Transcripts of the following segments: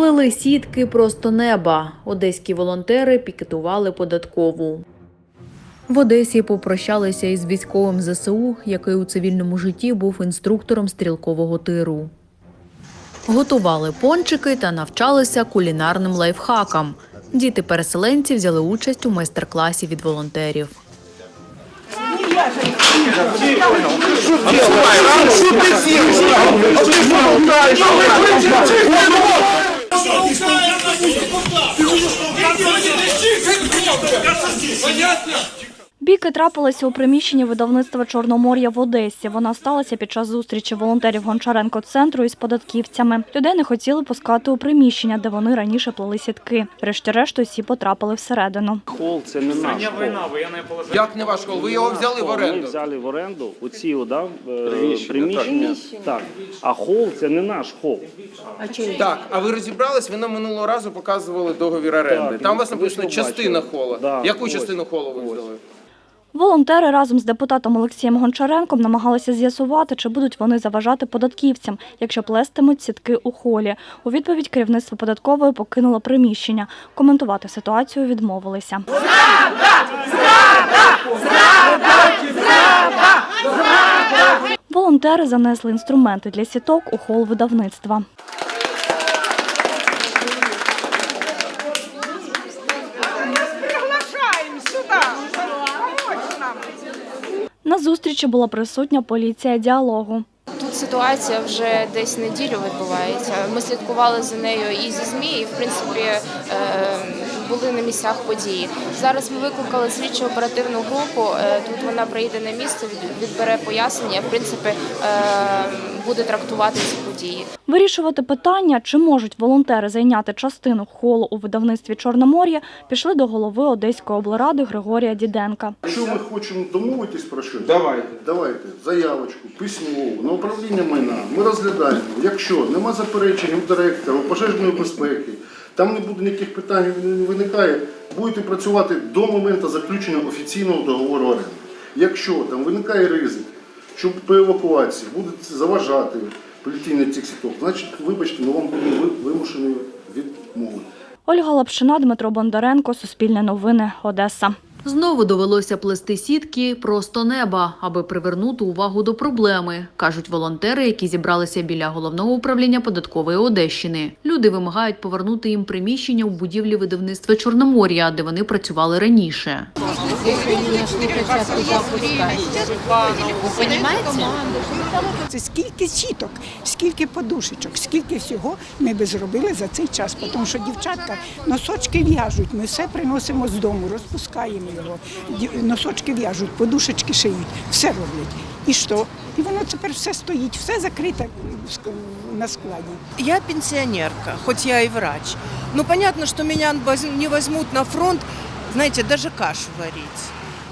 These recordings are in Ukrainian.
Плели сітки просто неба. Одеські волонтери пікетували податкову. В Одесі попрощалися із військовим ЗСУ, який у цивільному житті був інструктором стрілкового тиру. Готували пончики та навчалися кулінарним лайфхакам. Діти переселенці взяли участь у майстер-класі від волонтерів. Ты что, как-то будет? Ты что, как-то будет? Понятно? Біки трапилися у приміщенні видавництва Чорномор'я в Одесі. Вона сталася під час зустрічі волонтерів Гончаренко центру із податківцями. Людей не хотіли пускати у приміщення, де вони раніше плели сітки. Врешті-решт усі потрапили всередину. Хол це не наш хол. Як не ваш хол? Ви його взяли в Ми взяли в оренду оці да, е, Приміщення, приміщення. Так. А хол це не наш хол. Так, а ви розібрались? Ви нам минулого разу показували договір оренди. Так, Там у вас написано частина хола. Да, Яку ось, частину холу ви взяли? Волонтери разом з депутатом Олексієм Гончаренком намагалися з'ясувати, чи будуть вони заважати податківцям, якщо плестимуть сітки у холі. У відповідь керівництво податкової покинуло приміщення. Коментувати ситуацію відмовилися. Волонтери занесли інструменти для сіток у хол видавництва. На зустрічі була присутня поліція діалогу. Тут ситуація вже десь неділю відбувається. Ми слідкували за нею і зі ЗМІ, і в принципі е, були на місцях події. Зараз ми викликали слідчо оперативну групу. Е, Тут вона приїде на місце, відбере пояснення. В принципі, е, буде трактувати ці події. Вирішувати питання, чи можуть волонтери зайняти частину холу у видавництві Чорномор'я, пішли до голови Одеської облради Григорія Діденка. Якщо ми хочемо домовитись про щось, Давайте. давайте заявочку, письмову на управління майна. Ми розглядаємо. Якщо нема заперечень у директора, пожежної безпеки, там не буде ніяких питань, не виникає, будете працювати до моменту заключення офіційного договору оренди. Якщо там виникає ризик, що при евакуації будуть заважати плетіння цих сіток, значить, вибачте, ми вам будемо ви- вимушені відмовити. Ольга Лапшина, Дмитро Бондаренко, Суспільне новини, Одеса. Знову довелося плести сітки просто неба, аби привернути увагу до проблеми, кажуть волонтери, які зібралися біля головного управління податкової Одещини. Люди вимагають повернути їм приміщення у будівлі видавництва Чорномор'я, де вони працювали раніше. Це скільки сіток, скільки подушечок, скільки всього ми би зробили за цей час. Тому що дівчатка носочки в'яжуть, ми все приносимо з дому, розпускаємо його. Носочки в'яжуть, подушечки шиють, все роблять. І що? І воно тепер все стоїть, все закрите на складі. Я пенсионерка, хоть я и врач. Но понятно, меня воз- не возьмут на фронт, знаете, даже кашу варить.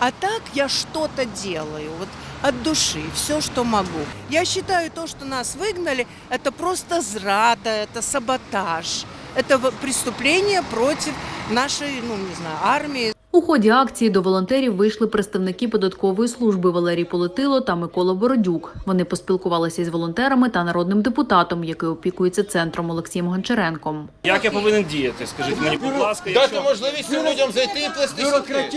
А так я что-то делаю, вот от души, все, что могу. Я считаю то, что нас выгнали, это просто зрада, это саботаж. Это в- преступление против нашей, ну, не знаю, армии, У ході акції до волонтерів вийшли представники податкової служби Валерій Полетило та Микола Бородюк. Вони поспілкувалися із волонтерами та народним депутатом, який опікується центром Олексієм Гончаренком. Як я повинен діяти? Скажіть мені, будь ласка, Дати можливість людям зайти і плести сітки.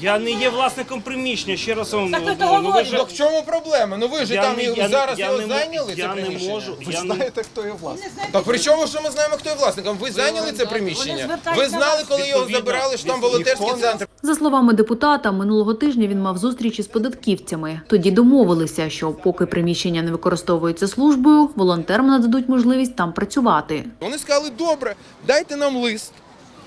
Я не є власником приміщення, ще раз вам... ну, ну, ви ж- в чому проблема? Ну ви ж Я там не- і я зараз я його не зайняли, це я не приміщення? можу, я не- хто його власник? Так при чому, що ми знаємо, хто є власником? Ви зайняли це приміщення? Ви знали, коли його забирали, що там. Волонтерський центр? За словами депутата, минулого тижня він мав зустріч із податківцями. Тоді домовилися, що поки приміщення не використовується службою, волонтерам нададуть можливість там працювати. Вони сказали, добре, дайте нам лист.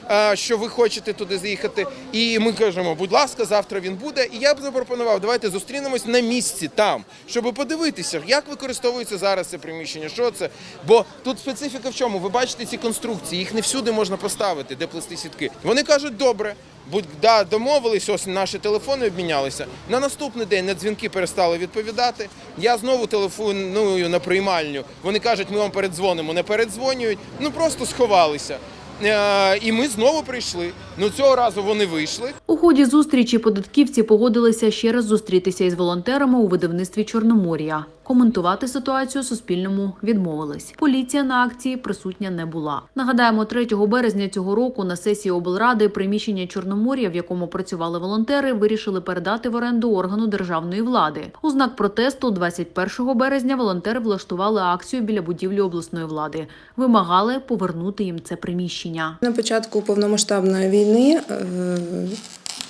А, Що ви хочете туди заїхати, і ми кажемо, будь ласка, завтра він буде. І я б запропонував, давайте зустрінемось на місці там, щоб подивитися, як використовується зараз це приміщення, що це. Бо тут специфіка в чому? Ви бачите ці конструкції, їх не всюди можна поставити, де плести сітки. Вони кажуть, добре, будь да, домовились, ось наші телефони обмінялися. На наступний день на дзвінки перестали відповідати. Я знову телефоную на приймальню. Вони кажуть, ми вам передзвонимо, не передзвонюють. Ну просто сховалися. Е, І ми знову прийшли. Ну цього разу вони вийшли. У ході зустрічі податківці погодилися ще раз зустрітися із волонтерами у видавництві Чорномор'я. Коментувати ситуацію Суспільному відмовились. Поліція на акції присутня не була. Нагадаємо, 3 березня цього року на сесії облради приміщення Чорномор'я, в якому працювали волонтери, вирішили передати в оренду органу державної влади. У знак протесту 21 березня волонтери влаштували акцію біля будівлі обласної влади. Вимагали повернути їм це приміщення. На початку повномасштабної війни е,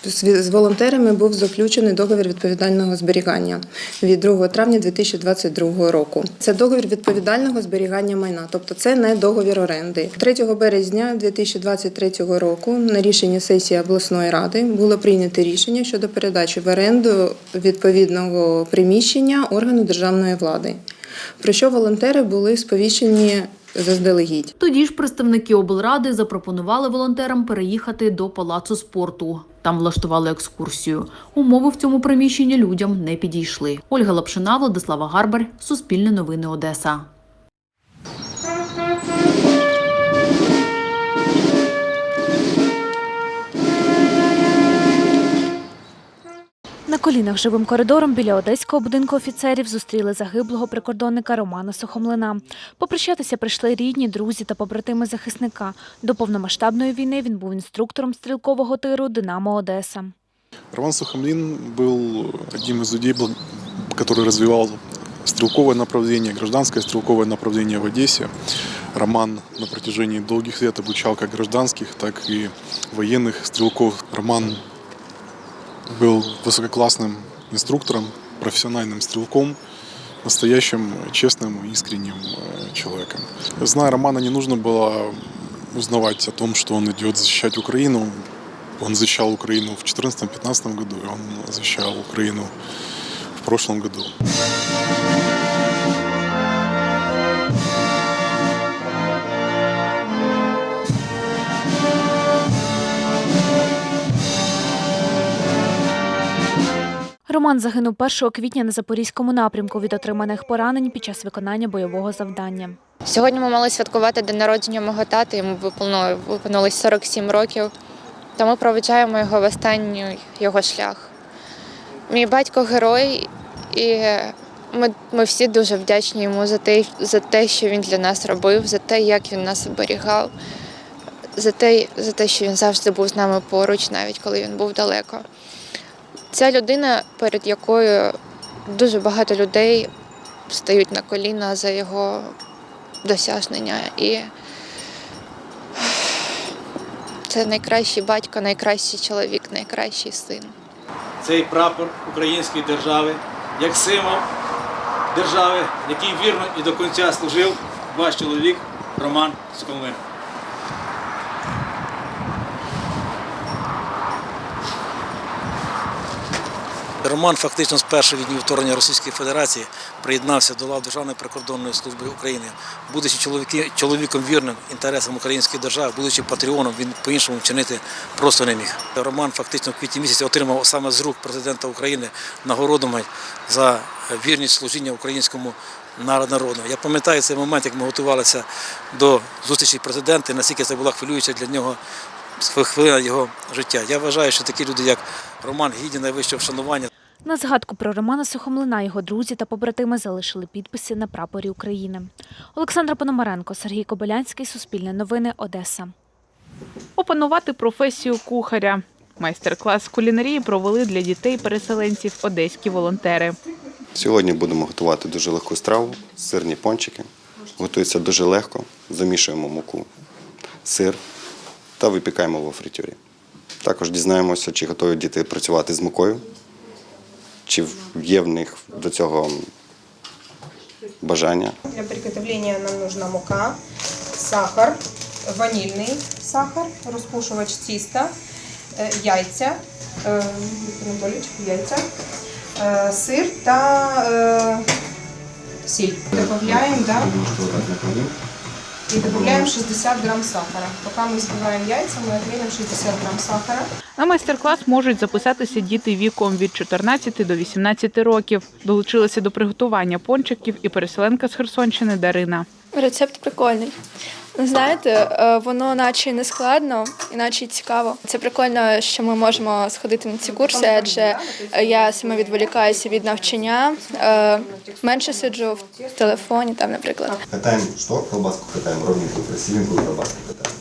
з волонтерами був заключений договір відповідального зберігання від 2 травня 2022 року. Це договір відповідального зберігання майна, тобто це не договір оренди. 3 березня 2023 року на рішенні сесії обласної ради було прийнято рішення щодо передачі в оренду відповідного приміщення органу державної влади. Про що волонтери були сповіщені заздалегідь. Тоді ж представники облради запропонували волонтерам переїхати до палацу спорту. Там влаштували екскурсію. Умови в цьому приміщенні людям не підійшли. Ольга Лапшина, Владислава Гарбар, Суспільне новини Одеса. колінах живим коридором біля одеського будинку офіцерів зустріли загиблого прикордонника Романа Сухомлина. Попрощатися прийшли рідні, друзі та побратими захисника. До повномасштабної війни він був инструктором стрілкового тиру Динамо Одеса. Роман Сухомлин был одним из людей, бл- который развивал стрелковое направление, гражданское стрелковое направление в Одессе. Роман на протяжении долгих лет обучал как гражданских, так и военных стрелков. Роман был высококлассным инструктором, профессиональным стрелком, настоящим честным, искренним э, человеком. Зная Романа, не нужно было узнавать о том, что он идет защищать Украину. Он защищал Украину в 2014-2015 году, и он защищал Украину в прошлом году. Роман загинув 1 квітня на Запорізькому напрямку від отриманих поранень під час виконання бойового завдання. Сьогодні ми мали святкувати день народження мого тата, йому виповнило- виповнилось 47 років. Тому проведжаємо його в останній його шлях. Мій батько герой, і ми, ми всі дуже вдячні йому за те, за те, що він для нас робив, за те, як він нас оберігав, за те, за те, що він завжди був з нами поруч, навіть коли він був далеко. Ця людина, перед якою дуже багато людей стають на коліна за його досягнення. І це найкращий батько, найкращий чоловік, найкращий син. цей прапор української держави як символ держави, який вірно і до кінця служив ваш чоловік Роман Скомлин. Роман фактично з першого днів вторгнення Російської Федерації приєднався до лав Державної прикордонної служби України. Будучи чоловіки- чоловіком вірним інтересам української держави, будучи патріоном, він по-іншому вчинити просто не міг. Роман фактично в квітні місяці отримав саме з рук президента України нагороду за вірність служіння українському народ- народу. Я пам'ятаю цей момент, як ми готувалися до зустрічі президента, наскільки це була хвилююча для нього хвилина його життя. Я вважаю, що такі люди, як Роман, гідні найвищого вшанування. На згадку про Романа Сухомлина його друзі та побратими залишили підписи на прапорі України. Олександра Пономаренко, Сергій Кобилянський, Суспільне новини, Одеса. опанувати професію кухаря. Майстер-клас з кулінарії провели для дітей-переселенців одеські волонтери. Сьогодні будемо готувати дуже легку страву, сирні пончики. Готується дуже легко. Замішуємо муку, сир та випікаємо во фритюрі. Також дізнаємося, чи готові діти працювати з мукою, чи є в них до цього бажання. Для приготовления нам нужна мука, сахар, ванильный сахар, распушивач теста, э, яйця, э, Віктор Анатолійович, яйця, э, сир та э, сіль. Добавляем, да, И добавляем 60 грамм сахара. Пока мы взбиваем яйца, мы отмерим 60 грамм сахара. На майстер-клас можуть записатися діти віком від 14 до 18 років. Долучилася до приготування пончиків і переселенка з Херсонщини Дарина. Рецепт прикольний. Знаєте, е, воно наче не складно, і наче цікаво. Це прикольно, що ми можемо сходити на ці курси, адже я сама відволікаюся від навчання, е, менше сиджу в телефоні, там, наприклад. Катаємо що? Колбаску катаємо, ровненьку, красивеньку колбаску катаємо.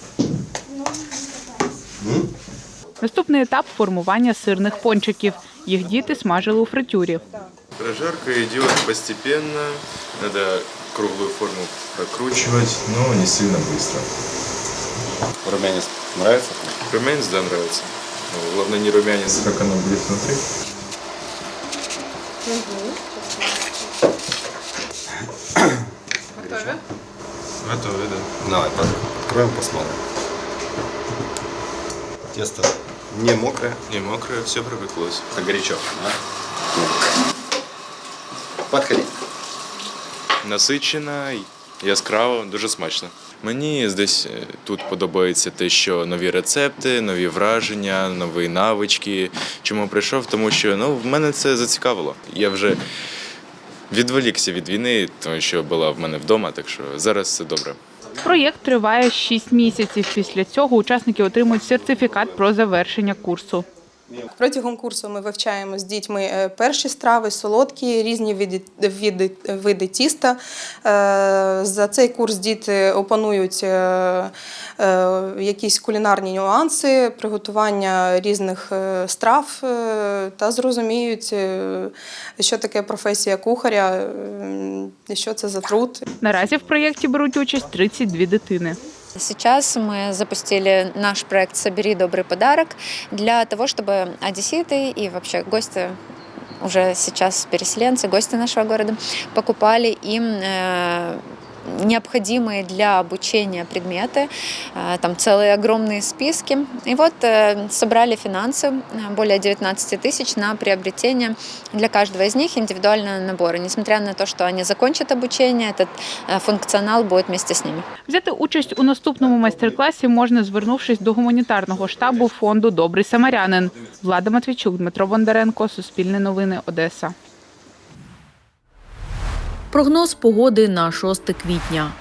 Наступний етап формування сирних пончиків. Їх діти смажили у фритюрі. Прожарка идет постепенно, надо круглую форму прокручивать, но не сильно быстро. Румянец нравится? Румянец, да, нравится. Ну, главное не румянец, как оно будет внутри. Готові? Готовы, да. Давай, откроем, посмотрим. Тесто не мокрое, Не мокрое, все пропеклось. а горячо. Да? Подходи. Насичено, яскраво, дуже смачно. Мені десь е, тут подобається те, що нові рецепти, нові враження, нові навички. Чому прийшов? Тому що ну, в мене це зацікавило. Я вже відволікся від війни, тому що була в мене вдома, так що зараз все добре. Проєкт триває 6 місяців. Після цього учасники отримують сертифікат про завершення курсу. Протягом курсу ми вивчаємо з дітьми е, перші страви, солодкі, різні види, види, види тіста. Е, За цей курс діти опанують е, якісь кулінарні нюанси, приготування різних страв та зрозуміють, що таке професія кухаря, що це за труд. Наразі в проєкті беруть участь 32 дитини. Сейчас мы запустили наш проект «Собери добрый подарок» для того, чтобы одесситы и вообще гости уже сейчас переселенцы, гости нашего города, покупали им э, необходимые для обучения предметы, э, там целые огромные списки. И вот э, собрали финансы, э, более 19 тысяч на приобретение для каждого из них индивидуального набора. Несмотря на то, что они закончат обучение, этот э, функционал будет вместе с ними. Взяти участь у наступному майстер-класі можна, звернувшись до гуманітарного штабу фонду Добрий самарянин. Влада Матвійчук, Дмитро Бондаренко, Суспільне новини, Одеса. Прогноз погоди на 6 квітня.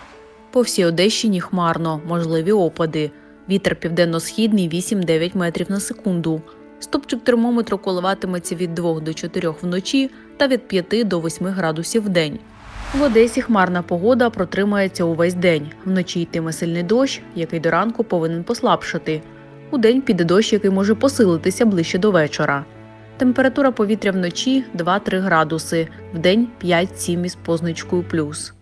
По всій Одещині хмарно, можливі опади. Вітер південно-східний 8-9 метрів на секунду. Стопчик термометру коливатиметься від 2 до 4 вночі та від 5 до 8 градусів в день. В Одесі хмарна погода протримається увесь день. Вночі йтиме сильний дощ, який до ранку повинен послабшати. Удень піде дощ, який може посилитися ближче до вечора. Температура повітря вночі 2-3 градуси, вдень 5-7 із позначкою плюс.